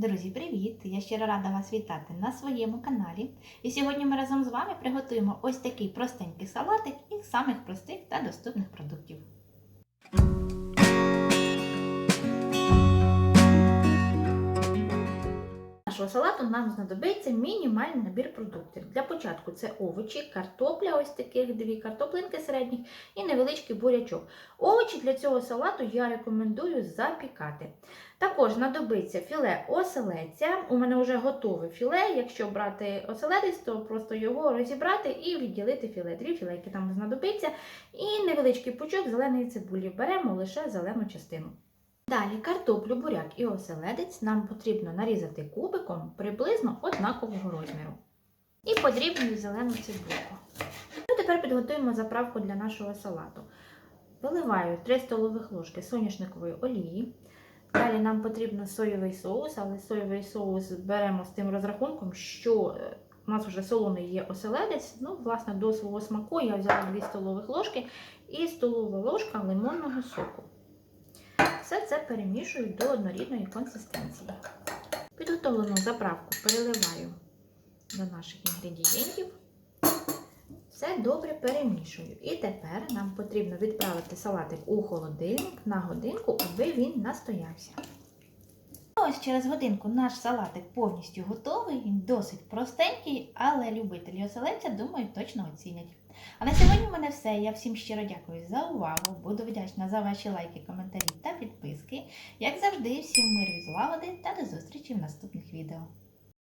Друзі, привіт! Я щиро рада вас вітати на своєму каналі. І сьогодні ми разом з вами приготуємо ось такий простенький салатик із самих простих та доступних продуктів. Нашого салату нам знадобиться мінімальний набір продуктів. Для початку це овочі, картопля, ось таких дві картоплинки середніх і невеличкий бурячок. Овочі для цього салату я рекомендую запікати. Також знадобиться філе оселедця. У мене вже готове філе. Якщо брати оселедець, то просто його розібрати і відділити філе. Дві філейки там знадобиться. І невеличкий пучок зеленої цибулі. Беремо лише зелену частину. Далі картоплю, буряк і оселедець нам потрібно нарізати кубиком приблизно однакового розміру. І подрібню зелену цибульку. Ну, тепер підготуємо заправку для нашого салату. Виливаю 3 столових ложки соняшникової олії. Далі нам потрібно соєвий соус, але соєвий соус беремо з тим розрахунком, що е, у нас вже солоний є оселедець. Ну, власне, до свого смаку я взяла 2 столових ложки і столова ложка лимонного соку. Все це перемішую до однорідної консистенції. Підготовлену заправку переливаю до наших інгредієнтів. Все добре перемішую. І тепер нам потрібно відправити салатик у холодильник на годинку, аби він настоявся. Ось через годинку наш салатик повністю готовий, він досить простенький, але любителі оселедця, думаю, точно оцінять. А на сьогодні в мене все. Я всім щиро дякую за увагу. Буду вдячна за ваші лайки, коментарі та підписки. Як завжди, всім миру і злагоди та до зустрічі в наступних відео.